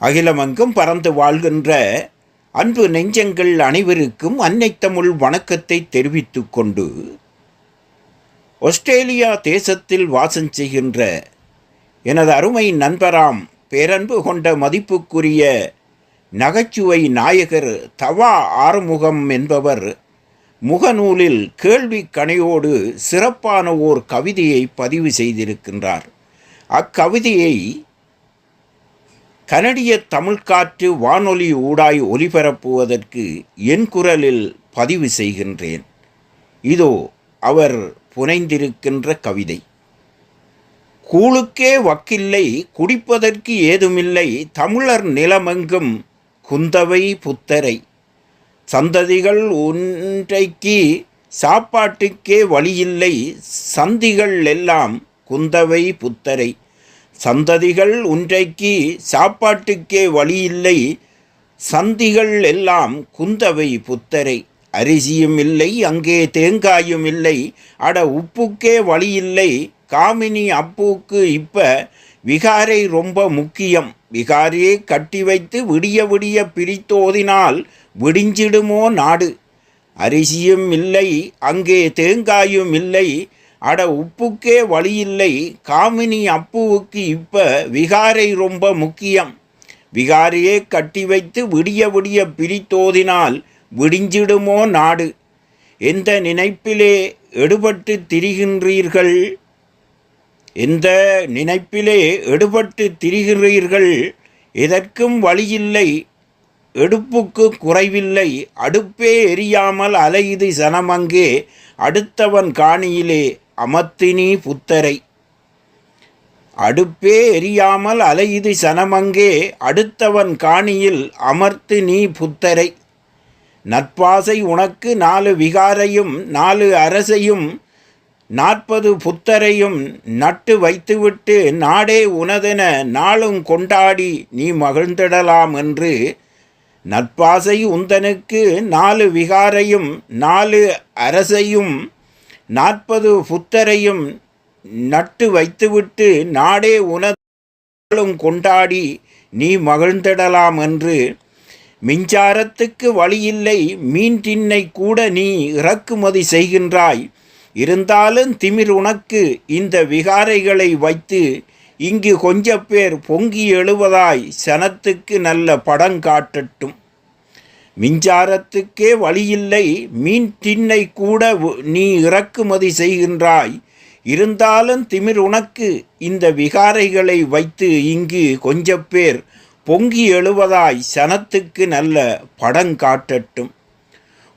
அகிலமங்கும் பறந்து வாழ்கின்ற அன்பு நெஞ்சங்கள் அனைவருக்கும் அன்னை தமிழ் வணக்கத்தை தெரிவித்து கொண்டு ஆஸ்திரேலியா தேசத்தில் வாசம் செய்கின்ற எனது அருமை நண்பராம் பேரன்பு கொண்ட மதிப்புக்குரிய நகைச்சுவை நாயகர் தவா ஆறுமுகம் என்பவர் முகநூலில் கேள்வி கணையோடு சிறப்பான ஓர் கவிதையை பதிவு செய்திருக்கின்றார். அக்கவிதையை கனடிய தமிழ்காற்று வானொலி ஊடாய் ஒலிபரப்புவதற்கு என் குரலில் பதிவு செய்கின்றேன். இதோ அவர் புனைந்திருக்கின்ற கவிதை. கூழுக்கே வக்கில்லை குடிப்பதற்கு ஏதுமில்லை தமிழர் நிலமெங்கும் குந்தவை புத்தரை. சந்ததிகள் ஒன்றைக்கு சாப்பாட்டுக்கே வழியில்லை சந்திகள் எல்லாம் குந்தவை புத்தரை. சந்ததிகள் ஒன்றைக்கு சாப்பாட்டுக்கே வழியில்லை. சந்திகள் எல்லாம் குந்தவை புத்தரை. அரிசியும் இல்லை அங்கே தேங்காயும் இல்லை. அட உப்புக்கே வழியில்லை. காமினி அப்புக்கு இப்ப விகாரை ரொம்ப முக்கியம். விகாரியை கட்டி வைத்து விடிய விடிய பிரித்தோதினால் விடிஞ்சிடுமோ நாடு. அரிசியும் இல்லை அங்கே தேங்காயும் இல்லை. அட உப்புக்கே வழியில்லை காமினி அப்புவுக்கு இப்ப விகாரை ரொம்ப முக்கியம். விகாரியே கட்டி வைத்து விடிய விடிய பிரித்தோதினால் விடிஞ்சிடுமோ நாடு? எந்த நினைப்பிலே எடுபட்டு திரிகின்றீர்கள்? எந்த நினைப்பிலே எடுபட்டு திரிகிறீர்கள் எதற்கும் வழியில்லை எடுப்புக்கு குறைவில்லை அடுப்பே எரியாமல் அலையுது சனமங்கே அடுத்தவன் காணியிலே. அமர்த்தினி புத்தரை. அடுப்பே எரியாமல் அலையுது சனமங்கே அடுத்தவன் காணியில் அமர்த்து நீ புத்தரை. நட்பாசை உனக்கு நாலு விகாரையும் நாலு அரசையும் நாற்பது புத்தரையும் நட்டு வைத்துவிட்டு நாடே உனதென நாளும் கொண்டாடி நீ மகிழ்ந்திடலாம் என்று நட்பாசை உந்தனுக்கு நாலு விகாரையும் நாலு அரசையும் நாற்பது புத்தரையும் நட்டு வைத்துவிட்டு நாடே உனதும் கொண்டாடி நீ மகிழ்ந்திடலாம் என்று. மின்சாரத்துக்கு வழியில்லை மீன் தின்னை கூட நீ இறக்குமதி செய்கின்றாய். இருந்தாலும் திமிர் உனக்கு இந்த விகாரைகளை வைத்து இங்கு கொஞ்ச பேர் பொங்கி எழுவதாய் சனத்துக்கு நல்ல படம் காட்டட்டும். மின்சாரத்துக்கே வழியில்லை மீன் திண்ணை கூட நீ இறக்குமதி செய்கின்றாய். இருந்தாலும் திமிர் உனக்கு. இந்த விகாரைகளை வைத்து இங்கு கொஞ்ச பேர் பொங்கி எழுவதாய் சனத்துக்கு நல்ல படம் காட்டட்டும்.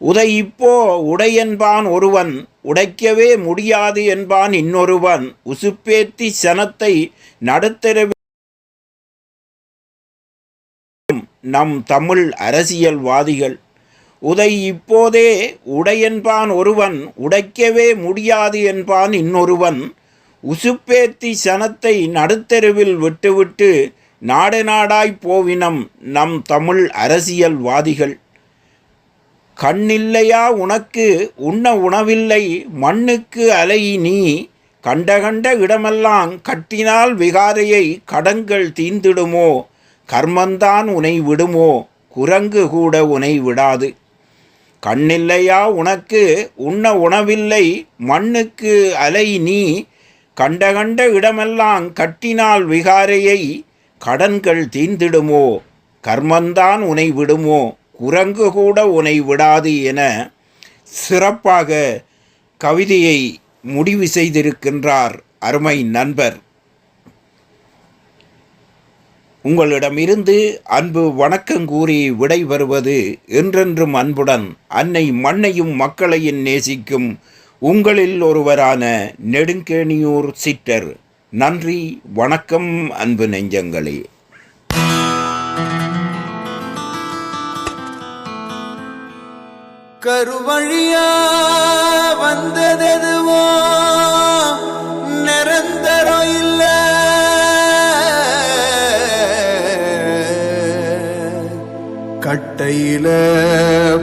உதை இப்போ உடையென்பான் ஒருவன் உடைக்கவே முடியாது என்பான் இன்னொருவன். உசுப்பேத்தி சனத்தை நடுத்தரவில் நம் தமிழ் அரசியல்வாதிகள். உதை இப்போதே உடையென்பான் ஒருவன் உடைக்கவே முடியாது என்பான் இன்னொருவன். உசுப்பேத்தி சனத்தை நடுத்தெருவில் விட்டுவிட்டு நாடு நாடாய் போவினம் நம் தமிழ் அரசியல்வாதிகள். கண்ணில்லையா உனக்கு உண்ண உணவில்லை மண்ணுக்கு அலை நீ. கண்ட கண்ட இடமெல்லாம் கட்டினால் விகாரையை கடங்கள் தீந்திடுமோ? கர்மந்தான் உனை விடுமோ? குரங்கு கூட உனை விடாது. கண்ணில்லையா உனக்கு? உண்ண உணவில்லை. மண்ணுக்கு அலை நீ. கண்ட கண்ட இடமெல்லாம் கட்டினால் விகாரையை கடன்கள் தீந்திடுமோ கர்மந்தான் உனை விடுமோ? குரங்கு கூட உனை விடாது என சிறப்பாக கவிதையை முடிவு செய்திருக்கின்றார் அருமை நண்பர். உங்களிடமிருந்து அன்பு வணக்கம் கூறி விடை வருவது என்றென்றும் அன்புடன் அன்னை மண்ணையும் மக்களையும் நேசிக்கும் உங்களில் ஒருவரான நெடுங்கேணியூர் சிட்டர் நன்றி வணக்கம் அன்பு நெஞ்சங்களே. கருவழியா வந்ததெதுவோ? கட்டையில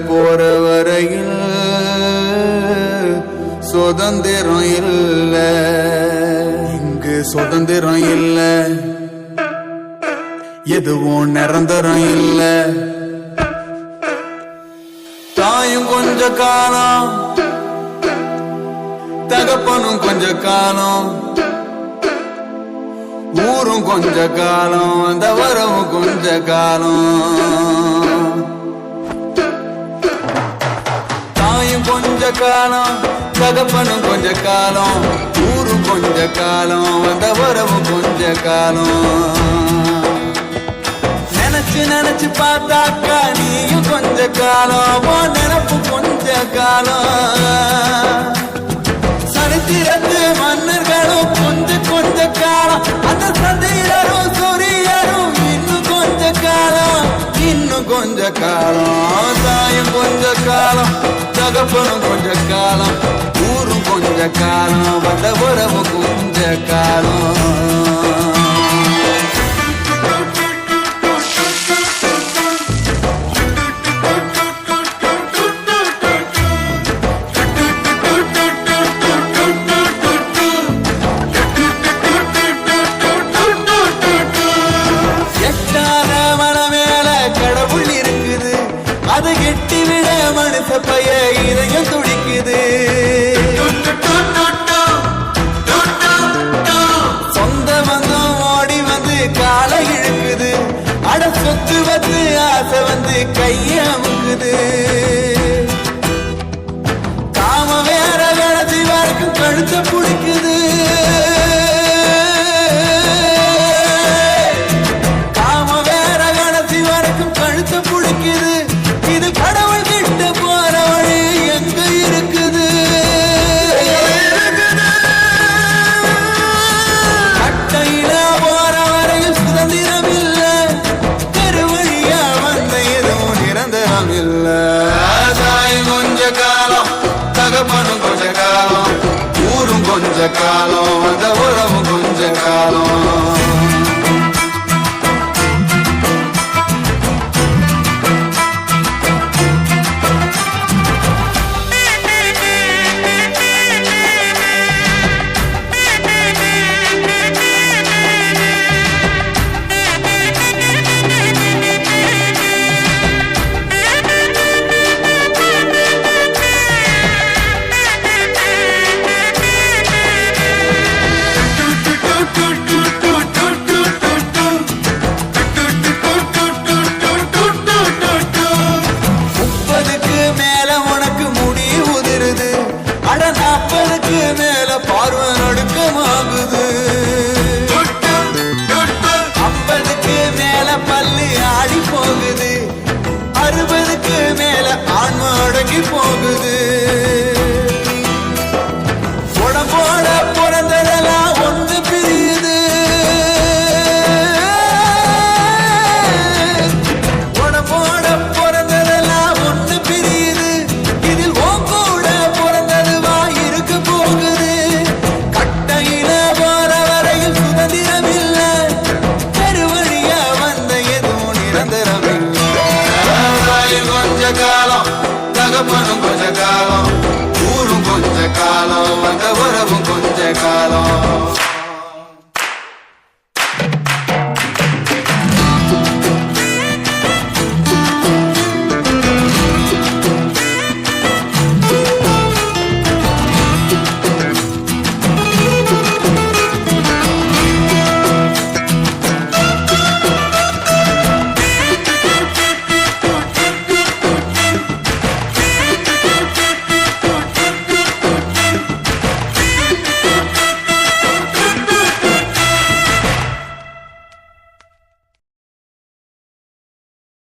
போற வரையில் சுதந்திரம் இல்ல. இங்கு சுதந்திரம் இல்ல. எதுவும் நிரந்தரம் இல்ல. தாயும் கொஞ்ச காலம் தகப்பனும் கொஞ்ச காலம் ஊரும் கொஞ்ச காலம் அந்த வரவும் கொஞ்ச காலம். காலம் தகப்பனும் கொஞ்ச காலம். ஊரும் கொஞ்ச காலம். வந்த வரவும் கொஞ்ச காலம். நினைச்சு நினைச்சு பார்த்தாக்கா நீயும் கொஞ்ச காலம். உன் நினப்பு கொஞ்ச காலம். சரித்திரத்து மன்னர்களும் கொஞ்ச கொஞ்ச காலம். அந்த சந்தையிலும் சூரியரும் இன்னும் கொஞ்ச காலம். இன்னும் கொஞ்ச காலம். தாயும் கொஞ்ச காலம். தகப்பனும் கொஞ்ச காலம். ஊரும் கொஞ்ச காலம். வந்த உறவு கொஞ்ச காலம். சொத்து வந்து ஆசை வந்து கைய ஊரும் கொஞ்ச காலம்